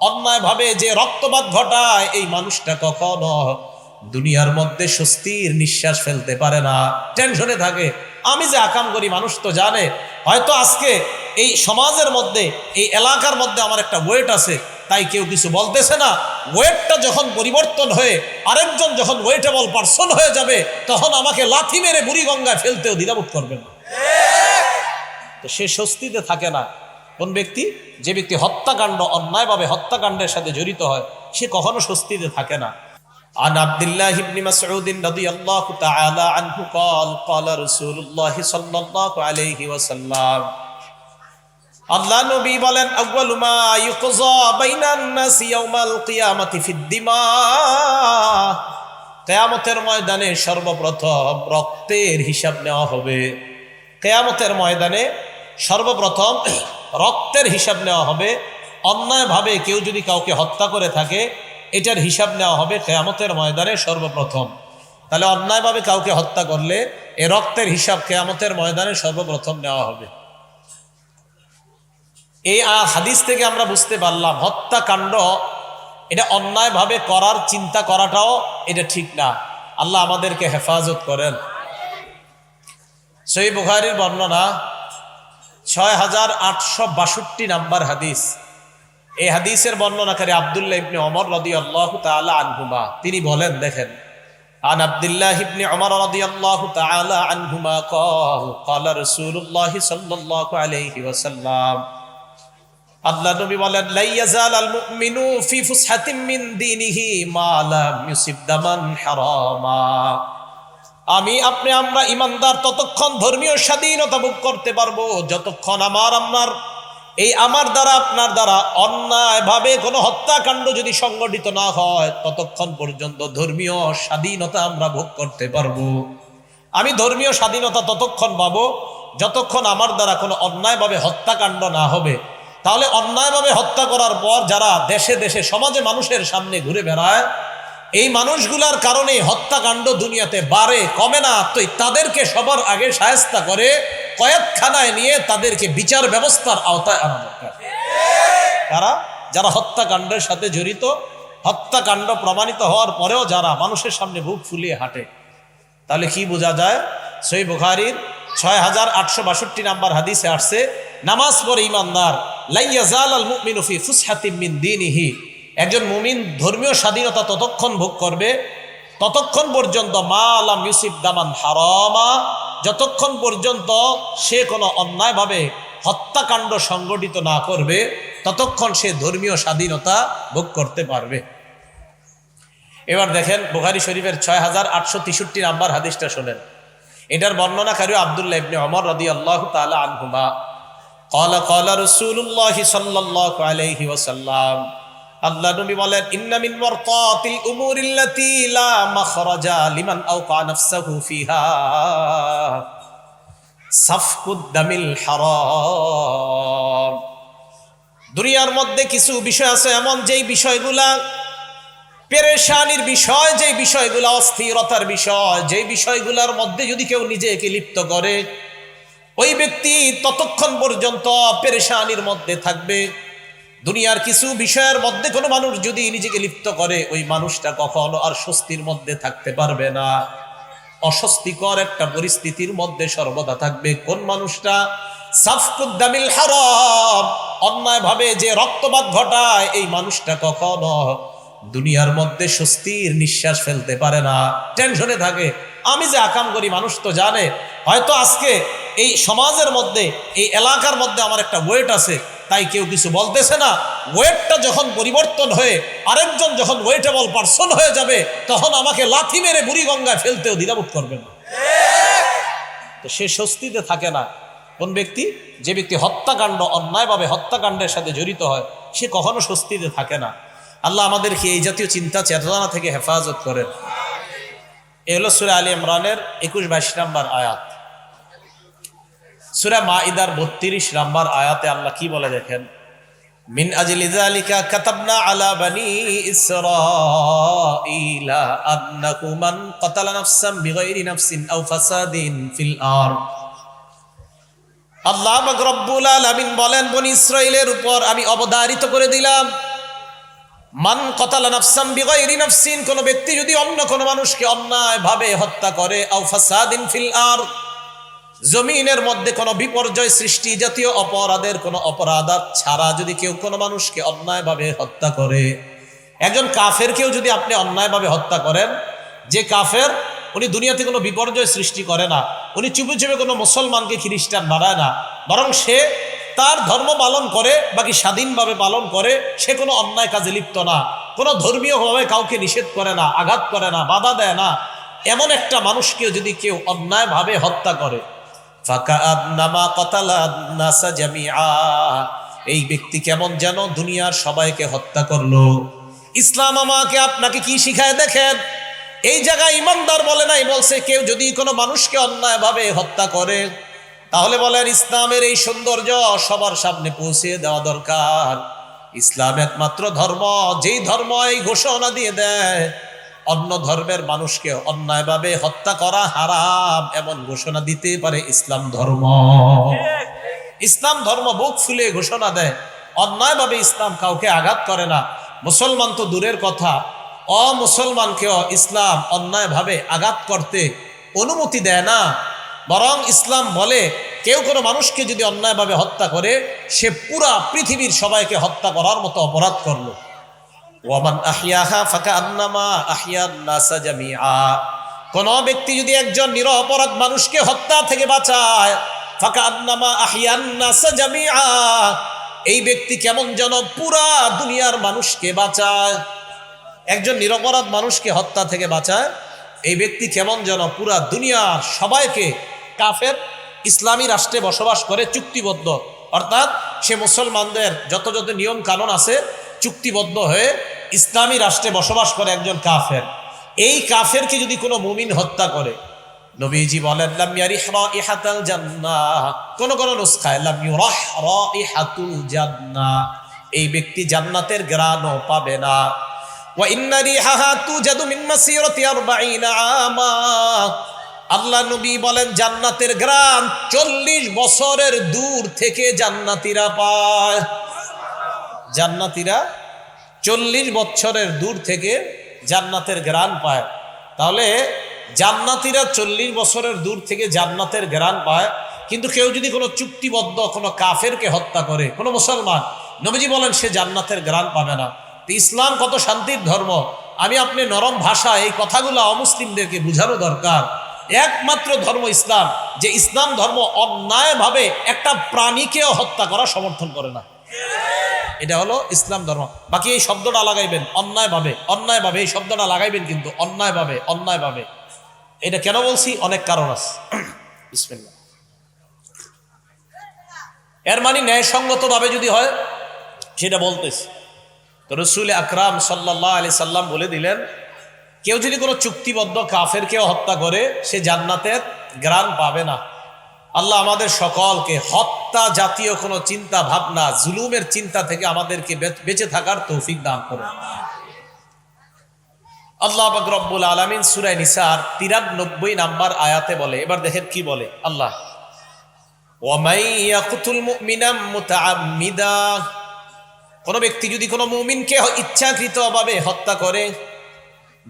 অন্যায় ভাবে যে রক্তপাত ঘটায়, এই মানুষটা কখনো দুনিয়ার মধ্যে স্বস্তির নিঃশ্বাস ফেলতে পারে না। টেনশনে থাকে, আমি যে আকাম করি, মানুষ তো জানে। হয়তো আজকে এই সমাজের মধ্যে, এই এলাকার মধ্যে আমার একটা ওয়েট আছে, তাই কেউ কিছু বলতেছে না। ওয়েটটা যখন পরিবর্তন হয়ে, আরেকজন যখন ওয়েটেবল পার্সন হয়ে যাবে, তখন আমাকে লাথি মেরে বুড়ি গঙ্গায় ফেলতেও দ্বিধাবোধ করবে না। তো সে স্বস্তিতে থাকে না। কোন ব্যক্তি যে ব্যক্তি হত্যাকাণ্ড অন্যায়ভাবে হত্যাকাণ্ডের সাথে জড়িত হয় সে কখনো স্বস্তিতে থাকে না عن عبد الله بن مسعود رضي الله تعالى عنه قال قال رسول الله صلى الله عليه وسلم আল্লাহ নবী বলেন আউয়ালু মা ইউকযা বাইনান নাস ইয়াউমাল কিয়ামাতি ফিদ দিমা কিয়ামতের ময়দানে সর্বপ্রথম রক্তের হিসাব নেওয়া হবে কেয়ামতের ময়দানে সর্বপ্রথম রক্তের হিসাব নেওয়া হবে। অন্যায়ভাবে কেউ যদি কাউকে হত্যা করে থাকে, এটার হিসাব নেওয়া হবে কেয়ামতের ময়দানে সর্বপ্রথম। তাহলে অন্যায়ভাবে কাউকে হত্যা করলে এ রক্তের হিসাব কেয়ামতের ময়দানে সর্বপ্রথম নেওয়া হবে। এই হাদিস থেকে আমরা বুঝতে পারলাম, হত্যাকাণ্ড, এটা অন্যায়ভাবে করার চিন্তা করাটাও এটা ঠিক না। আল্লাহ আমাদেরকে হেফাজত করেন। সেই বুখারির বর্ণনা ছয় হাজার আটশো বাষট্টি নাম্বার হাদিস এই হাদিসের বর্ণনাকারী আবদুল্লাহ ইবনে অমর রদি আল্লাহ তালা আনহুমা তিনি বলেন দেখেন عن عبد الله بن عمر رضي الله تعالى عنهما قال قال رسول الله صلى الله عليه وسلم আল্লাহ নবী বলেন লাইয়াজাল আল মুমিনু ফি ফুসহাতিন মিন দীনিহি মা লাম ইউসিব দামান হারামা আমি, আপনি, আমরা, ইমানদার, ততক্ষণ ধর্মীয় স্বাধীনতা ভোগ করতে পারব। যতক্ষণ আমার, আপনার, এই আমার দ্বারা, আপনার দ্বারা অন্যায়ভাবে কোনো হত্যাকাণ্ড যদি সংগঠিত না হয়, ততক্ষণ পর্যন্ত ধর্মীয় স্বাধীনতা আমরা ভোগ করতে পারব। আমি ধর্মীয় স্বাধীনতা ততক্ষণ পাবো, যতক্ষণ আমার দ্বারা কোনো অন্যায়ভাবে হত্যাকাণ্ড না হবে। তাহলে অন্যায়ভাবে হত্যা করার পর যারা দেশে দেশে, সমাজে মানুষের সামনে ঘুরে বেড়ায় এই মানুষগুলার কারণে হত্যাকাণ্ড দুনিয়াতে বাড়ে, কমে না। তো তাদেরকে সবার আগে সায়স্তা করে, কয়েকখানায় নিয়ে তাদেরকে বিচার ব্যবস্থার আওতায় আনা দরকার। কারা? যারা হত্যাকাণ্ডের সাথে জড়িত, হত্যাকাণ্ড প্রমাণিত হওয়ার পরেও যারা মানুষের সামনে বুক ফুলিয়ে হাঁটে, তাহলে কি বোঝা যায়? সই বুখারির ছয় হাজার আটশো বাষট্টি নাম্বার হাদিসে আসছে, নামাজ পড়ে ইমানদার লাইয়াজাল আল মুমিনু ফি ফুসহাতিম মিন দীনিহি। একজন মুমিন ধর্মীয় স্বাধীনতা ততক্ষণ ভোগ করবে ততক্ষণ পর্যন্ত মা আলাম ইউসিফ দামান হারামা যতক্ষণ পর্যন্ত সে কোনো অন্যায়ভাবে হত্যাকাণ্ড সংগঠিত না করবে ততক্ষণ সে ধর্মীয় স্বাধীনতা ভোগ করতে পারবে এবার দেখেন বুখারি শরীফের ছয় হাজার আটশো তেষট্টি নাম্বার হাদিসটা শোনেন এটার বর্ণনাকারী আবদুল্লাহ ইবনে ওমর রাদি আল্লাহ তাআলা আনহুমা قال قال رسول الله صلى الله عليه وسلم আল্লাহ নবী বলেন, ইন্না মিন ওয়ারতাতিল উমুরিল্লাতি লা মাখরাজা লিমান আওকা নাফসাহু ফিহা সাফকুদ দামিল হারাম। দুনিয়ার মধ্যে কিছু বিষয় আছে এমন যেই বিষয়গুলা পেরেশানির বিষয় যে বিষয়গুলো অস্থিরতার বিষয় যে বিষয়গুলোর মধ্যে যদি কেউ নিজেকে লিপ্ত করে, ওই ব্যক্তি ততক্ষণ পর্যন্ত পেরেশানির মধ্যে থাকবে। দুনিয়ার কিছু বিষয়ের মধ্যে কোনো মানুষ যদি নিজেকে লিপ্ত করে, ওই মানুষটা কখনো আর স্বস্তির মধ্যে থাকতে পারবে না। অস্বস্তিকর একটা পরিস্থিতির মধ্যে সর্বদা থাকবে। কোন মানুষটা? সাফকুদ্দামিল হারাম। অন্যায়ভাবে যে রক্তপাত ঘটায়, এই মানুষটা কখনো দুনিয়ার মধ্যে স্বস্তির নিঃশ্বাস ফেলতে পারে না। টেনশনে থাকে, আমি যে আকাম করি, মানুষ তো জানে। হয়তো আজকে এই সমাজের মধ্যে, এই এলাকার মধ্যে আমার একটা ওয়েট আছে তাই কেউ কিছু বলতেছে না। ওয়েটটা যখন পরিবর্তন হয়ে আরেকজন যখন ওয়েটেবল পার্সন হয়ে যাবে, তখন আমাকে লাথি মেরে বুড়ি গঙ্গায় ফেলতেও দ্বিধাবোধ করবে না। তো সে স্বস্তিতে থাকে না। কোন ব্যক্তি? যে ব্যক্তি হত্যাকাণ্ড, অন্যায়ভাবে হত্যাকাণ্ডের সাথে জড়িত হয়, সে কখনো স্বস্তিতে থাকে না। আল্লাহ আমাদেরকে এই জাতীয় চিন্তা চেতনা থেকে হেফাজত করেন। এ হলো সুরা আলী ইমরানের একুশ বাইশ নাম্বার আয়াত। সুরা মা ইদার বত্রিশ নাম্বার আয়াতে আল্লাহ কি বলে দেখেন? মিন আজলি যালিকা কাতাবনা আলা বানি ইসরাঈলা আন্নাহু মান কাতালা নাফসান বিগাইরি নাফসিন আও ফাসাদিন ফিল আরদ। আল্লাহ রব্বুল আলামিন বলেন, বনি ইসরাইলের উপর আমি অবধারিত করে দিলাম, মান কতালা নাফসাম বিগাইরি নাফসিন, কোন ব্যক্তি যদি অন্য কোন মানুষকে অন্যায় ভাবে হত্যা করে, আও ফাসাদিন ফিল আর জমিনের মধ্যে কোনো বিপর্যয় সৃষ্টি জাতীয় অপরাধের কোনো অপরাধ ছাড়া যদি কেউ কোনো মানুষকে অন্যায়ভাবে হত্যা করে। একজন কাফের কেউ যদি আপনি অন্যায়ভাবে হত্যা করেন, যে কাফের উনি দুনিয়াতে কোনো বিপর্যয় সৃষ্টি করে না, উনি চুপে চুপে কোনো মুসলমানকে খ্রিস্টান বানায় না, বরং সে তার ধর্ম পালন করে, বাকি স্বাধীনভাবে পালন করে, সে কোনো অন্যায় কাজে লিপ্ত না, কোনো ধর্মীয়ভাবে কাউকে নিষেধ করে না, আঘাত করে না, বাধা দেয় না। এমন একটা মানুষকে যদি কেউ অন্যায়ভাবে হত্যা করে এই ব্যক্তি কেমন যেন দুনিয়ার সবাইকে হত্যা করল। ইসলাম আমাকে আপনাকে কি শিখায় দেখেন? এই জায়গায় ইমানদার বলে নাই, বলছে কেউ যদি কোনো মানুষকে অন্যায়ভাবে হত্যা করে, তাহলে বলেন ইসলামের এই সৌন্দর্য সবার সামনে পৌঁছে দেওয়া দরকার। ইসলাম একমাত্র ধর্ম, যেই ধর্ম এই ঘোষণা দিয়ে দেয় অন্য ধর্মের মানুষকে অন্যায়ভাবে হত্যা করা হারাম এমন ঘোষণা দিতে পারে ইসলাম ধর্ম। ইসলাম ধর্ম বুক ফুলে ঘোষণা দেয়। অন্যায়ভাবে ইসলাম কাউকে আঘাত করে না। মুসলমান তো দূরের কথা। অমুসলমানকেও ইসলাম অন্যায়ভাবে আঘাত করতে অনুমতি দেয় না। বরং ইসলাম বলে, কেউ কোনো মানুষকে যদি অন্যায়ভাবে হত্যা করে, সে পুরা পৃথিবীর সবাইকে হত্যা করার মতো অপরাধ করল। ওয়ামান আহিয়াহা ফাঁকা আন্নামা আহিয়ান নাসা জামিআ। কোন ব্যক্তি যদি একজন নিরপরাধ মানুষকে হত্যা থেকে বাঁচায় ফাঁকা আন্নামা আহিয়ান নাসা জামিআ। এই ব্যক্তি কেমন যেন পুরা দুনিয়ার মানুষকে বাঁচায়। একজন নিরপরাধ মানুষকে হত্যা থেকে বাঁচায়। এই ব্যক্তি কেমন যেন পুরা দুনিয়ার সবাইকে কাফের, ইসলামী রাষ্ট্রে বসবাস করে চুক্তিবদ্ধ। অর্থাৎ সে মুসলমানদের যত যত নিয়ম কানুন আছে, চুক্তিবদ্ধ হয়ে ইসলামী রাষ্ট্রে বসবাস করে একজন কাফের। এই কাফেরকে যদি কোনো মুমিন হত্যা করে, নবীজি বলেন কোন কোন নুসখায় এই ব্যক্তি জান্নাতের গ্রাণও পাবে না। ওয়া ইন্না রিহাহা তুজাদু মাসিরাতি 40 আমা। আল্লাহ নবী বলেন, জান্নাতের গ্রাম চল্লিশ বছরের দূর থেকে জান্নাতিরা পায়। জান্নাতিরা চল্লিশ বছরের দূর থেকে জান্নাতের গ্রান পায়। তাহলে জান্নাতিরা চল্লিশ বছরের দূর থেকে জান্নাতের গ্রান পায়। কিন্তু কেউ যদি কোনো চুক্তিবদ্ধ, কোনো কাফেরকে হত্যা করে, কোনো মুসলমান, নবীজি বলেন সে জান্নাতের গ্রান পাবে না। তো ইসলাম কত শান্তির ধর্ম। আমি আপনি নরম ভাষা এই কথাগুলো অমুসলিমদেরকে বুঝানো দরকার। একমাত্র ধর্ম ইসলাম, যে ইসলাম ধর্ম অন্যায়ভাবে একটা প্রাণীকেও হত্যা করা সমর্থন করে না। এটা হলো ইসলাম ধর্ম। বাকি এই শব্দটা লাগাইবেন অন্যায়ভাবে অন্যায়ভাবে এই শব্দটা লাগাইবেন কিন্তু অন্যায়ভাবে অন্যায়ভাবে। এটা কেন বলছি? অনেক কারণ আছে। এর মানে ন্যায়সঙ্গতভাবে যদি হয় সেটা বলতেছি। তো রসুল আকরাম সাল্লাহ আলি সাল্লাম বলে দিলেন কেউ যদি কোনো চুক্তিবদ্ধ কাফের কেউ হত্যা করে সে জান্নাতের গ্রাণ পাবে না। আল্লাহ আমাদের সকলকে হত্যা জাতীয় কোনো চিন্তা ভাবনা, জুলুমের চিন্তা থেকে আমাদেরকে বেঁচে থাকার তৌফিক দান করে আল্লাহ রব্বুল আলমিন সুরাই নিসার তিরানব্বই নাম্বার আয়াতে বলে, এবার দেখেন কি বলে আল্লাহ। কোন ব্যক্তি যদি কোনো মুমিনকে ইচ্ছাকৃত ইচ্ছাকৃতভাবে হত্যা করে